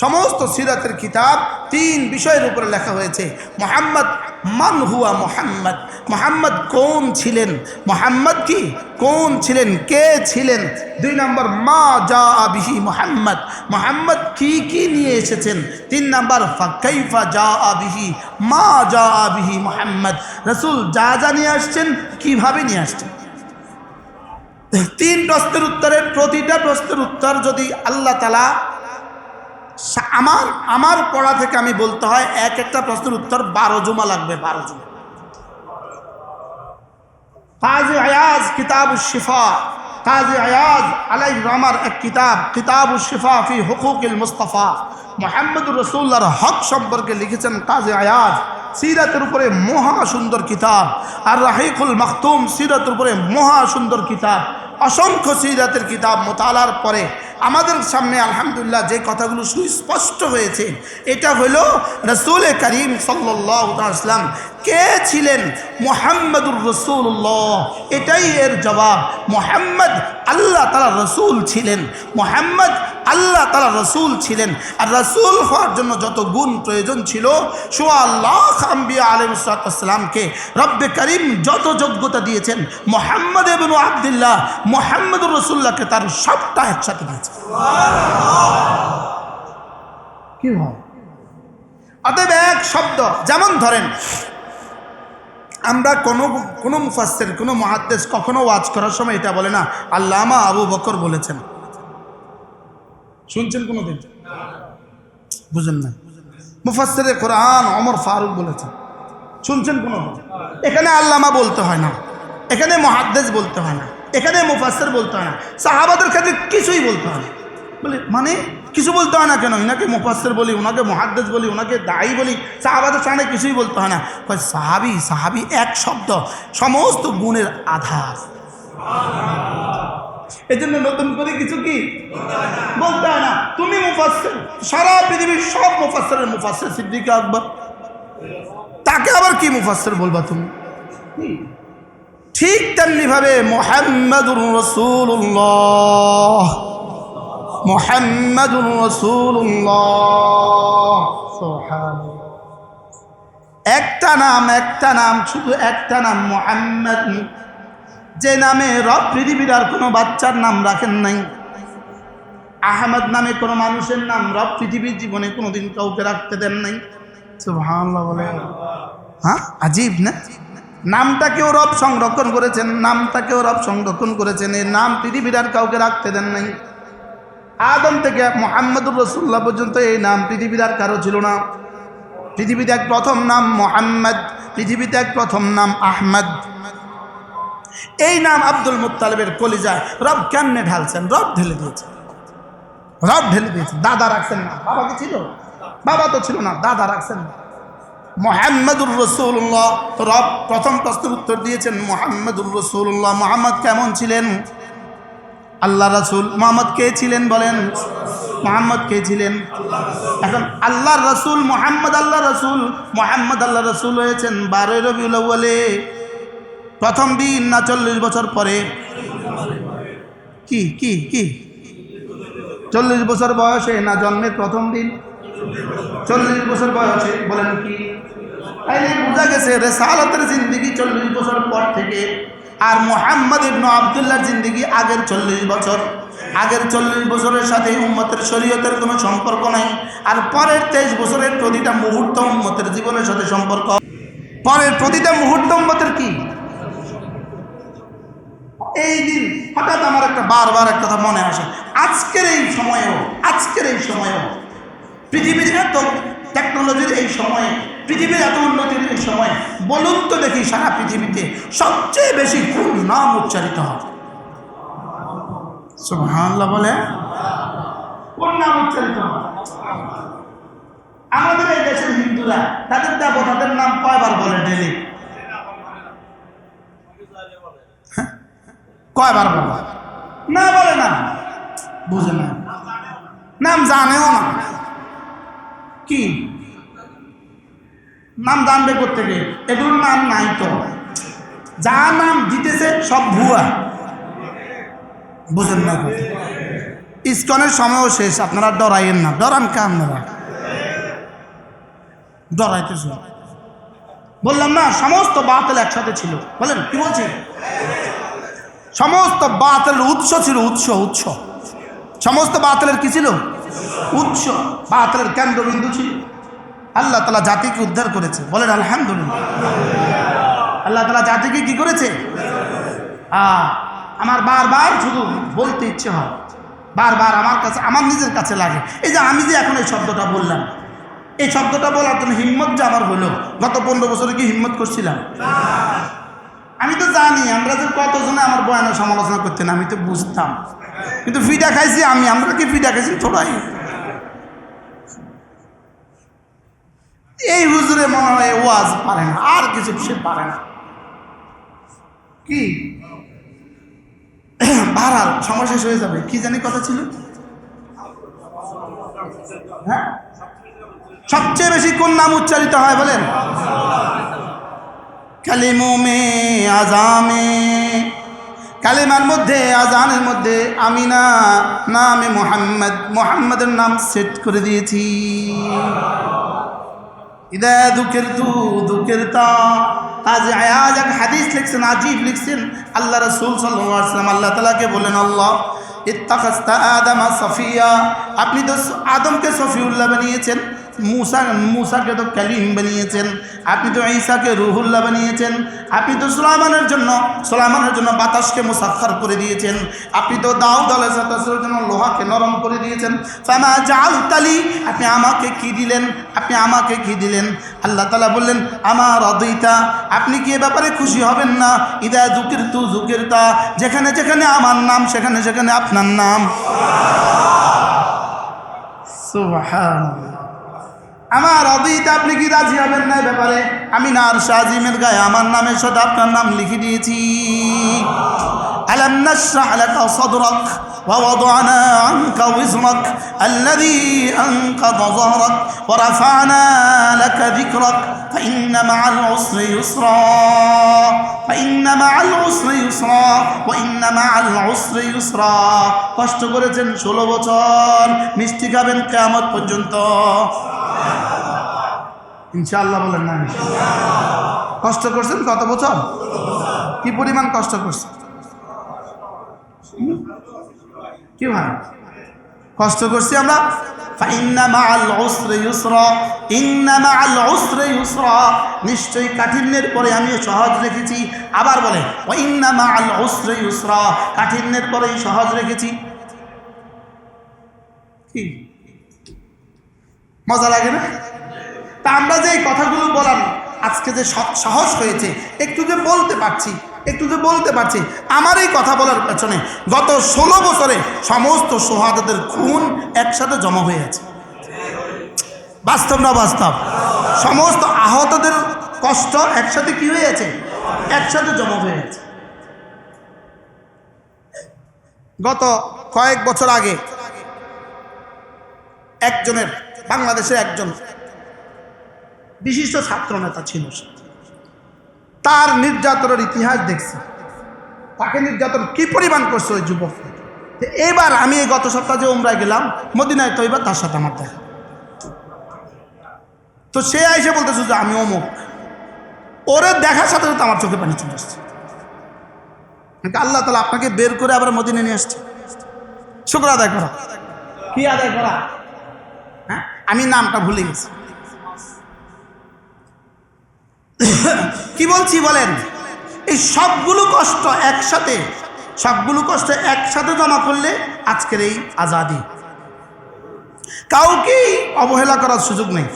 সমস্ত সিরাতের কিতাব তিন বিষয়ের উপরে লেখা হয়েছে। মোহাম্মদ মান হুয়া মোহাম্মদ। মোহাম্মদ কোন ছিলেন? মোহাম্মদ কি? কোন ছিলেন? কে ছিলেন? দুই নম্বর, মা যা আবিহি মোহাম্মদ। মোহাম্মদ কি কি নিয়ে এসেছেন? তিন নম্বর ফাকাইফা যা আবিহি মা যা আবিহি মোহাম্মদ। রসুল যা যা নিয়ে আসছেন, কীভাবে নিয়ে আসছেন? তিন প্রশ্নের উত্তরের, প্রতিটা প্রশ্নের উত্তর যদি আল্লাহ তালা আমার আমার পড়া থেকে আমি বলতে হয় এক একটা প্রশ্নের উত্তর বারো জুমা লাগবে, বারো জমা। কাজী আয়াজ কিতাব শিফা কাজী আয়াজ আলাই রহমার এক কিতাব কিতাব শিফা ফি হুকুকিল মুস্তফা। মোহাম্মদ রসুল্লাহর হক সম্পর্কে লিখেছেন কাজী আয়াজ, সিরাতের উপরে মহা সুন্দর কিতাব। আর রাহিকুল মাখতুম, সিরাতের উপরে মহা সুন্দর কিতাব। অসংখ্য সিরাতের কিতাব মোতালার পরে আমাদের সামনে আলহামদুলিল্লাহ যে কথাগুলো সুস্পষ্ট হয়েছে এটা হলো রসুল করিম সাল্লাম কে ছিলেন? মোহাম্মদুর রসুল্লাহ এটাই এর জবাব। মোহাম্মদ আল্লাহ তালা রসুল ছিলেন। মোহাম্মদ আল্লাহ তালা রসুল ছিলেন। আর রসুল হওয়ার জন্য যত গুণ প্রয়োজন ছিল সোয়া আল্লাহ আম্বিয়া আলমসালামকে রব্বে করিম যত যোগ্যতা দিয়েছেন মোহাম্মদ এবং আবদুল্লাহ মোহাম্মদুর রসুল্লাহকে তার সবটা একসাথে দিয়েছে কি হয়? অতএব এক শব্দ যেমন ধরেন আমরা কোনো কোনো মুফাসের কোনো মহাদ্দেশ কখনো ওয়াজ করার সময় এটা বলে না, আল্লামা আবু বকর বলেছেন। শুনছেন কোনো দিন বুঝেন না মুফাসের কোরআন অমর ফারুক বলেছেন। শুনছেন কোনো এখানে আল্লামা বলতে হয় না। এখানে মহাদ্দেশ বলতে হয় না। এখানে মুফাসের বলতে হয় না। সাহাবাদের ক্ষেত্রে কিছুই বলতে হয় না। বলে মানে কিছু বলতে হয় না কেন? ওনাকে মুফাসের বলি ওনাকে মহাদ্দেশ বলি ওনাকে দায়ী বলি সাহাবাদের সামনে কিছুই বলতে হয় না। কয় সাহাবি সাহাবি এক শব্দ সমস্ত গুণের আধার। এই জন্য নতুন করে কিছু কি? বলতে হয় না। তুমি মুফাসের সারা পৃথিবীর সব মুফাসের মুফাসের সিদ্দিকে আকবর। তাকে আবার কি মুফাসের বলবা তুমি? ঠিক তেমনি ভাবে মোহাম্মদুর রসুল্লাহ মোহাম্মদুর রসুল্লাহ একটা নাম একটা নাম, শুধু একটা নাম মোহাম্মদ। যে নামে রব পৃথিবীর আর কোনো বাচ্চার নাম রাখেন নাই। আহমদ নামে কোনো মানুষের নাম রব পৃথিবীর জীবনে কোনোদিন কাউকে রাখতে দেন নাই। বলে হ্যাঁ? আজীব না? নামটাকেও রব সংরক্ষণ করেছেন, নামটাকেও রব সংরক্ষণ করেছেন। এই নাম পৃথিবীর আর কাউকে রাখতে দেন নাই। আদম থেকে মোহাম্মদুর রসুল্লাহ পর্যন্ত এই নাম পৃথিবীর আর কারও ছিল না। পৃথিবীতে এক প্রথম নাম মোহাম্মদ, পৃথিবীতে এক প্রথম নাম আহমদ। এই নাম আব্দুল মুতালেবের কলিজায় রব কেমনে ঢালছেন? রব ঢেলে দিয়েছেন। রব ঢেলে দিয়েছেন। দাদা রাখছেন না। বাবা কি ছিল? বাবা তো ছিল না, দাদা রাখছেন না। মোহাম্মদুর রসুল্লাহ রব প্রথম প্রশ্নের উত্তর দিয়েছেন, মোহাম্মদুর রসুল্লাহ মোহাম্মদ কেমন ছিলেন? আল্লাহ রসুল মোহাম্মদ কে ছিলেন বলেন? মোহাম্মদ কে ছিলেন? এখন আল্লাহ রসুল মোহাম্মদ আল্লাহ রসুল, মোহাম্মদ আল্লাহ রসুল হয়েছেন বারোই রবিউল বলে প্রথম দিন না চল্লিশ বছর পরে? কি কি কি? চল্লিশ বছর বয়সে না জন্মের প্রথম দিন? চল্লিশ বছর বয়সে বলেন কি? বোঝা গেছে রেসালতের জিন্দিগি চল্লিশ বছর পর থেকে আর মোহাম্মদ ইবনু আবদুল্লাহর জিন্দিগি আগের চল্লিশ বছর। আগের চল্লিশ বছরের সাথে উম্মতের শরীয়তের কোনো সম্পর্ক নাই। আর পরের তেইশ বছরের প্রতিটা মুহূর্ত উম্মতের জীবনের সাথে সম্পর্ক। পরের প্রতিটা মুহূর্ত উম্মতের কি? এই দিন হঠাৎ আমার একটা বারবার একটা কথা মনে আসে। আজকের এই সময়েও, আজকের এই সময়েও পৃথিবীর এত টেকনোলজির এই সময়ে পৃথিবীর এত উন্নতির সময়, বলুন তো দেখি সারা পৃথিবীতে সবচেয়ে বেশি কোন নাম উচ্চারিত হয় সুবহানাল্লাহ বলে কোন নাম উচ্চারিত হবে? আমাদের এই দেশের হিন্দুরা, তাদের দেবতাদের নাম কয়বার বলে ডেলি? কয়বার বলে? না বলে না। বুঝে না। নাম জানেও না। কি? নাম জানবে থেকে এগুলোর নাম নাই তো। যা নাম দিতেছে সব ভুয়া। বুঝেন না। ইস্কনের সময়ও শেষ, আপনারা ডরাইয়েন না। ডরান কা আপনারা? ডরাইতেছ। বললাম না, সমস্ত বাতিল একসাথে ছিল। বলেন, কি বলছি? সমস্ত বাতিলের উৎস ছিল উৎস উৎস। সমস্ত বাতিলের কি ছিল? উৎস। বাতিলের কেন্দ্রবিন্দু ছিল। আল্লাহ তালা জাতিকে উদ্ধার করেছে। বলেন, আলহামদুলিল্লাহ। আল্লাহ তালা জাতিকে কি করেছে? আমার বারবার শুধু বলতে ইচ্ছে হয়, বারবার আমার কাছে, আমার নিজের কাছে লাগে। এই যে আমি যে এখন এই শব্দটা বললাম, এই শব্দটা বলার জন্য হিম্মত যে আমার হলো, গত পনেরো বছরে কি হিম্মত করছিলাম? আমি তো জানি, আমরা যে কতজনে আমার বয়ানের সমালোচনা করতেন, আমি তো বুঝতাম। কিন্তু ফিডা খাইছি আমি, আমরা কি ফিডা খাইছি? থোড়াই। এই হুজুরে মনে হয় ওয়াজ পারে না, আর কিছু সে পারে না। কি? বাড়াল সময় শেষ হয়ে যাবে, কি জানি কথা ছিল? হ্যাঁ? সবচেয়ে বেশি কোন নাম উচ্চারিত হয় বলেন? কালিমো মে আজামে, কালিমার মধ্যে, আজানের মধ্যে আমি না নামে মোহাম্মদ, মোহাম্মদের নাম সেট করে দিয়েছি। ইদা দুঃখের তু দুঃখের তা। আজ আয়াজ এক হাদিস লিখছেন, আজিব লিখছেন। আল্লাহ রসুল সাল্লাম আল্লাহ তালাকে বলেন, আল্লাহ ইত্তাখাস্তা আদামা সফিয়া। আপনি তো আদমকে সফিউল্লাহ বানিয়েছেন। মুসা, মুসাকে তো কালিম বানিয়েছেন, আপনি তো ঈসাকে রুহুল্লাহ বানিয়েছেন, আপনি তো সুলাইমানের জন্য সুলাইমানের জন্য বাতাসকে মুসাক্ষর করে দিয়েছেন, আপনি তো দাউদ আলাইসাল্লামের জন্য লোহাকে নরম করে দিয়েছেন। ফামা জাল তালি আপনি আমাকে কি দিলেন? আপনি আমাকে কি দিলেন? আল্লাহ তালা বললেন আমার অদ্বৈতা আপনি কি এ ব্যাপারে খুশি হবেন না? ইদা দুকির তু দুকির তা যেখানে যেখানে আমার নাম, সেখানে সেখানে আপনার নাম। সুবহানাল্লাহ। আমার অদ্বৈত আপনি কি রাজি হবেন না এ ব্যাপারে আমি নার শাহিমের গায়ে আমার নামের সাথে আপনার নাম লিখে দিয়েছি ألم نشرح لك صدرك ووضعنا عنك وزرك الذي أنقض ظهرك ورفعنا لك ذكرك فإن مع العسر يسرا فإن مع العسر يسرا وإن مع العسر يسرا কষ্ট করেছেন ষোলো বছর মিষ্টি খাবেন কেমন পর্যন্ত ইনশাআল্লাহ বলেন না কষ্ট করছেন কত বছর কি পরিমাণ কষ্ট করছেন কি ভাই কষ্ট করছি আমরা নিশ্চয়ই কাঠিন্যের পরে আমিও সহজ রেখেছি। আবার বলে কাঠিন্যের পরেই সহজ রেখেছি। মজা লাগে না? তা আমরা যে কথাগুলো বলার আজকে যে সহ- সহজ হয়েছে, একটু যে বলতে পারছি। একটু যে বলতে পারছি, আমার এই কথা বলার পেছনে গত ষোলো বছরে সমস্ত সোহাদাদের খুন একসাথে জমা হয়ে আছে। বাস্তব না বাস্তব? সমস্ত আহতদের কষ্ট একসাথে কি হয়ে আছে? একসাথে জমা হয়ে আছে। গত কয়েক বছর আগে একজনের, বাংলাদেশের একজন বিশিষ্ট ছাত্র নেতা ছিল সে। তার নির্যাতনের ইতিহাস দেখছি। তাকে নির্যাতন কি পরিমাণ করছে ওই যুবক? তো এবার আমি গত সপ্তাহে যে উমরায় গেলাম, মদিনায় তো এবার তার সাথে আমার দেখা। তো সে এসে বলতেছে যে, আমি অমুক। ওরে দেখার সাথে সাথে আমার চোখে পানি চলে আসছে। আল্লাহ তালা আপনাকে বের করে আবার মদিনে নিয়ে আসছে। শুক্র আদায় করা। কি আদায় করা? হ্যাঁ? আমি নামটা ভুলে গেছি। কি বলছি বলেন? এই সবগুলো কষ্ট একসাথে, সবগুলো কষ্ট একসাথে জমা করলে আজকের এই আজাদি। কাউকেই অবহেলা করার সুযোগ নেই।